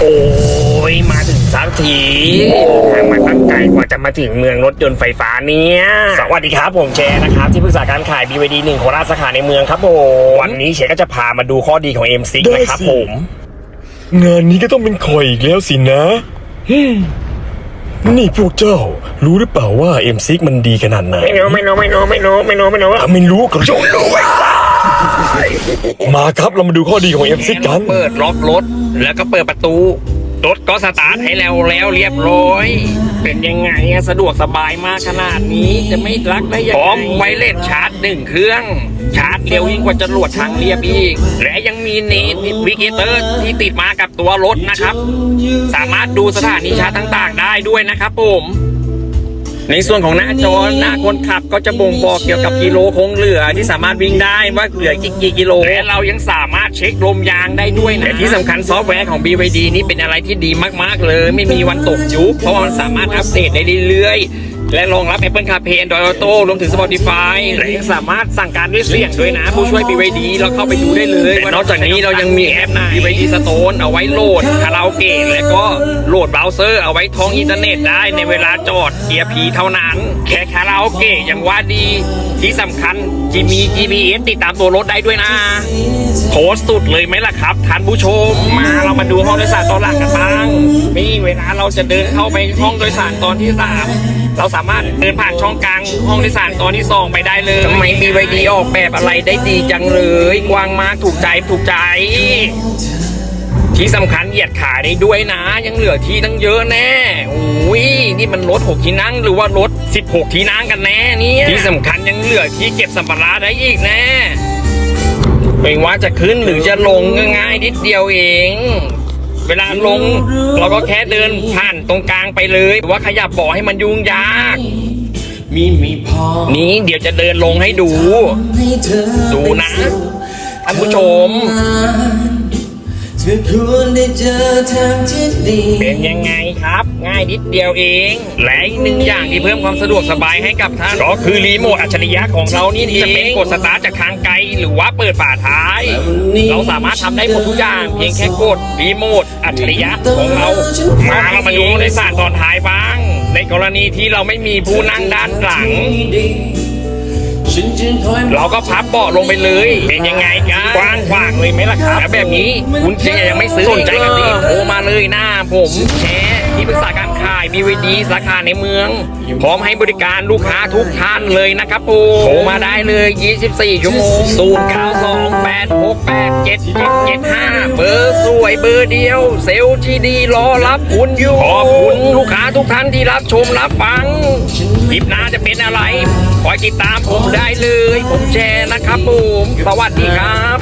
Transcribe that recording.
โอ้ยมาถึงสักทีทางมาตั้งไกลกว่าจะมาถึงเมืองรถยนต์ไฟฟ้าเนี่ยสวัสดีครับผมเชนนะครับ ที่ปรึกษาการขาย BVD 1โคราชสาขาในเมืองครับผมวันนี้เชนก็จะพามาดูข้อดีของ M6 ได้สินะครับผม งานนี้ก็ต้องเป็นคอยอีกแล้วสินะฮึ่มนี่พวกเจ้า รู้หรือเปล่าว่า M6 มันดีขนาดไหน ไม่รู้ไม่รู้ไม่รู้ไม่รู้ไม่รู้ไม่รู้ถ้าไม่รู้ก็จงรู้ไว้ซะ มาครับเรามาดูข้อดีของ M6 กัน เปิดล็อกรถ แล้วก็เปิดประตู รถก็สตาร์ทให้แล้วแล้วเรียบร้อย เป็นยังไงอะสะดวกสบายมากขนาดนี้จะไม่รักได้ยังพไง ร้อมไวเลสชาร์จหนึ่งเครื่อง ชาร์จเร็วยิ่งกว่าจรวดทางเรียบอีก และยังมีเนวิเกเตอร์ที่ติดมากับตัวรถนะครับ สามารถดูสถานีชาร์จต่างๆ ได้ด้วยนะครับผม ในส่วนของหน้าจอหน้าคนขับก็จะบ่งบอกเกี่ยวกับกิโลคงเหลือที่สามารถวิ่งได้ว่าเหลือกี่กี่กิโลและเรายังสามารถเช็คลมยางได้ด้วยนะแต่ที่สำคัญซอฟต์แวร์ของ BYD นี่เป็นอะไรที่ดีมากๆเลย ไม่มีวันตกยุคเพราะว่ามันสามารถอัปเดตได้เรื่อยๆ และรองรับ Apple CarPlay Android Auto รวมถึง Spotify และยังสามารถสั่งการด้วยเสียงด้วยนะ ผู้ช่วย BYD เราเข้าไปดูได้เลยแต่นอกจากนี้เรายังมีแอป BYD Stone เอาไว้โหลดคาราโอเกะและก็โหลดเบราว์เซอร์เอาไว้ท่องอินเทอร์เน็ตได้ในเวลาจอดเกียร์พีเท่านั้น แค่คาราโอเกะยังว่าดีที่สำคัญจะมี GPS ติดตามตัวรถได้ด้วยนะ โคตรสุดเลยไหมล่ะครับท่านผู้ชมมาเรามาดูห้องโดยสารตอนหลังกันบ้างนี่เวลาเราจะเดินเข้าไปห้องโดยสารตอนที่สามเราสามารถเดินผ่านช่องกลางห้องโดยสารตอนที่สองไปได้เลยทำไม BYD ออกแบบอะไรได้ดีจังเลยกว้างมากถูกใจถูกใจ ที่สำคัญเหยียดขาได้ด้วยนะ ยังเหลือที่ตั้งเยอะแน่อุ้ยนี่มันรถ6ที่นั่งหรือว่ารถ16 ที่นั่งกันแน่เนี่ยที่สำคัญยังเหลือที่เก็บสัมภาระได้อีกแน่ ไม่ว่าจะขึ้นหรือจะลงก็ง่ายนิดเดียวเอง เวลาลง เราก็แค่เดินผ่านตรงกลางไปเลยหรือว่าขยับเบาะให้มันยุ่งยากมีไม่พอนี้เดี๋ยวจะเดินลงให้ดูให้เธอดูนะท่านผู้ชม เธอควรได้เจอทางที่ดีเป็นยังไงครับ ง่ายนิดเดียวเอง และอีกหนึ่งอย่างที่เพิ่มความสะดวกสบายให้กับท่านก็คือรีโมทอัจฉริยะของเรานี่เองจะเป็นกดสตาร์ทจากทางไกลหรือว่าเปิดฝาท้าย เราสามารถทำได้หมดทุกอย่าง เพียงแค่กดรีโมทอัจฉริยะของเรา มาเรามาดูในสารตอนท้ายบ้าง ในกรณีที่เราไม่มีผู้นั่งด้านหลังฉันจึงคอย เราก็พับเบาะลงไปเลย เป็นยังไงกันกว้างขวางเลยไหมล่ะครับแล้วแบบนี้คุณเจยังไม่ซื้อสนใจกันดีโทรมาเลยหน้าผมแชร์ที่ปรึกษาการขาย BVD สาขาในเมือง พร้อมให้บริการลูกค้าทุกท่านเลยนะครับผมโทรมาได้เลย 24 ชั่วโมง 0928687775เบอร์ สวยเบอร์เดียว เซลล์ที่ดีรอรับคุณอยู่ ขอบคุณลูกค้าทุกท่านที่รับชมรับฟังคลิปหน้าจะเป็นอะไร คอยติดตามผมได้เลย ผมแชร์นะครับผม สวัสดีครับ